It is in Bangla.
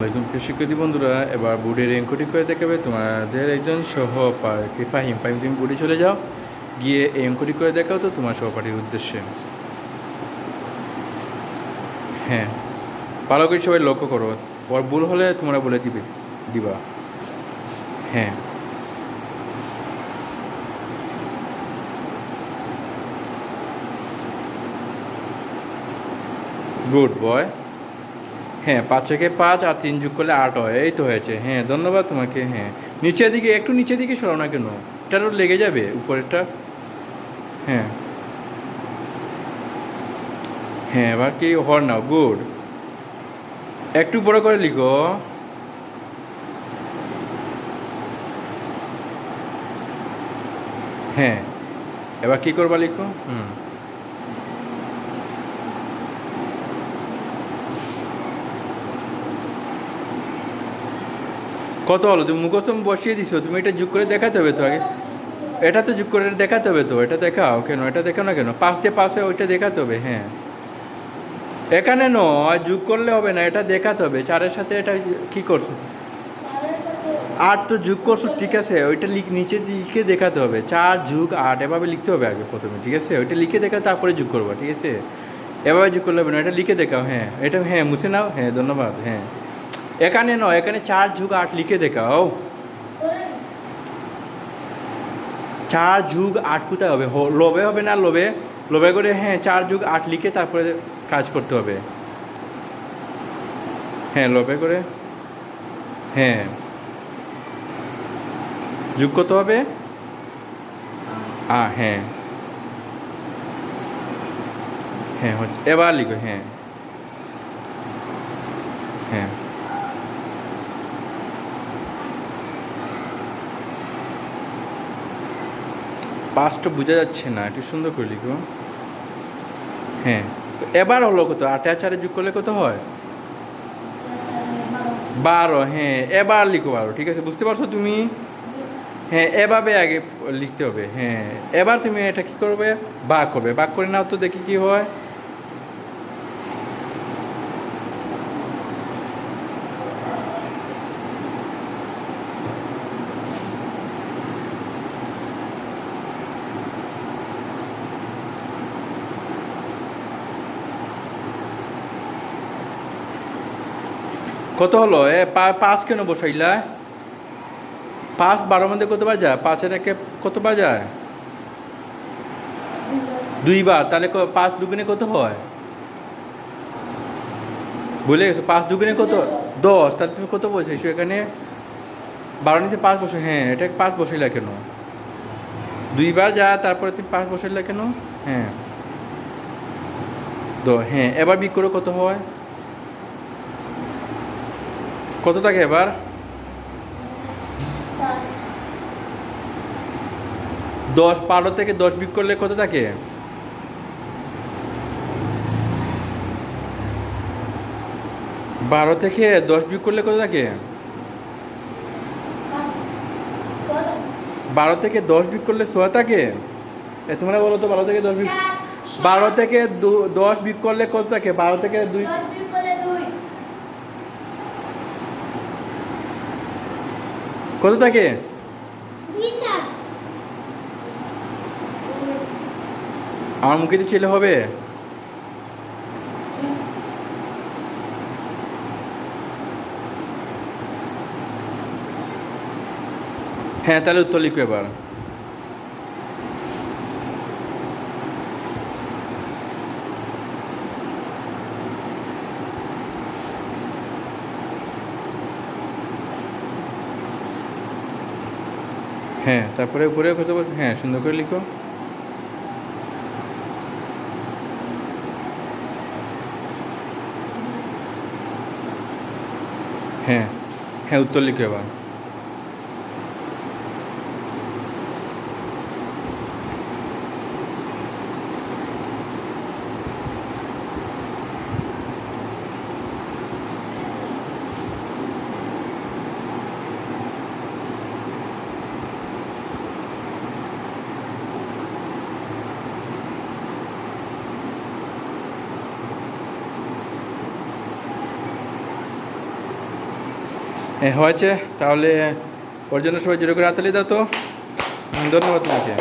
আসসালামাইকুম প্রিয় শিক্ষার্থী বন্ধুরা, এবার বোর্ডের এঙ্কটি করে দেখাবে তোমাদের একজন সহপাঠী ফাহিম ফাহিম তুমি বোর্ডে চলে যাও, গিয়ে এই অঙ্কটি করে দেখাও তো তোমার সহপাঠীর উদ্দেশ্যে। হ্যাঁ ভালো সবাই লক্ষ্য করো ওর ভুল হলে তোমরা বলে দিবে, দিবা। হ্যাঁ। গুড বয় হ্যাঁ পাঁচ থেকে পাঁচ আর তিন যোগ করলে আট হয়, এই তো হয়েছে। হ্যাঁ ধন্যবাদ তোমাকে হ্যাঁ। নিচের দিকে, একটু নিচের দিকে সরাও না কেন? এটা তো লেগে যাবে, উপরেরটা। হ্যাঁ। হ্যাঁ এবার কি? হর নাও, গুড। একটু বড় করে লিখো। হ্যাঁ এবার কি করবা লিখো? হুম। কত হলো? তুমি মুখস্থ বসিয়ে দিছো, তুমি এটা যোগ করে দেখাতে হবে তো আগে। এটা তো যোগ করে দেখাতে হবে তো, এটা দেখাও কেন, এটা দেখাও না কেন? পাঁচ দিয়ে পাশে ওইটা দেখাতে হবে হ্যাঁ। এখানে নয়, যোগ করলে হবে না, এটা দেখাতে হবে। চারের সাথে এটা কি করছ? আট তো যোগ করছ, ঠিক আছে, ওইটা লিখ, নিচে লিখে দেখাতে হবে। চার যুগ আট, এভাবে লিখতে হবে আগে প্রথমে, ঠিক আছে? ওইটা লিখে দেখা তারপরে যোগ করব, ঠিক আছে? এভাবে যোগ করলে হবে না, এটা লিখে দেখাও হ্যাঁ। এটা হ্যাঁ মুছে নাও হ্যাঁ ধন্যবাদ হ্যাঁ। এখানে নয়, এখানে চার যুগ আট লিখে দেখাও। চার যুগ আট কোথায় হবে? লোভে হবে না লোভে? লোভে করে হ্যাঁ চার যুগ আট লিখে তারপরে কাজ করতে হবে। হ্যাঁ লোভে করে হ্যাঁ। যোগ কত হবে? আ হ্যাঁ। হ্যাঁ হচ্ছে, এবার লিখো হ্যাঁ। হ্যাঁ। পাঁচটা বোঝা যাচ্ছে না, একটু সুন্দর করে লিখো। হ্যাঁ তো এবার হলো কত? আটে আচারে চারে যোগ করলে কত হয়? বারো হ্যাঁ এবার লিখো বারো, ঠিক আছে? বুঝতে পারছ তুমি? হ্যাঁ এভাবে আগে লিখতে হবে হ্যাঁ। এবার তুমি এটা কি করবে? বাক করবে। বাক করে নাও তো দেখি কি হয়। কত হলো? এ পাঁচ কেন বসাইলা? পাঁচ বারো মধ্যে কত বাজায় পাঁচের একে কত বাজায় দুইবার। তাহলে পাঁচ দুগুণে কত হয়? বলে গেছো? পাঁচ দুগুণে কত? দশ। তাহলে তুমি কত বসেছো এখানে? বারো নিচে পাঁচ বসে হ্যাঁ এটা পাঁচ বসাইলা কেন? দুইবার যা, তারপরে তুমি পাঁচ বসাইলা কেন? হ্যাঁ। তো হ্যাঁ এবার বিক কত হয়? কত থাকে এবার? দশ বারো থেকে দশ বিক করলে কত থাকে? বারো থেকে দশ বিক করলে কত থাকে? বারো থেকে দশ বিক করলে ছয় থাকে? এ তোমরা বলো তো বারো থেকে দশ বিক বারো থেকে দু- দশ বিক করলে কত থাকে? বারো থেকে দুই কত থাকে? আমার মুখে তো ছেলে হবে। হ্যাঁ তাহলে উত্তর লিখবে এবার। হ্যাঁ তারপরে উপরে কত বল- হ্যাঁ সুন্দর করে লিখো। হ্যাঁ হ্যাঁ উত্তর লিখো এবার। হয়েছে তাহলে ওর জন্য সবাই জোরে করে হাতালি দাও তো। ধন্যবাদ তোমাকে।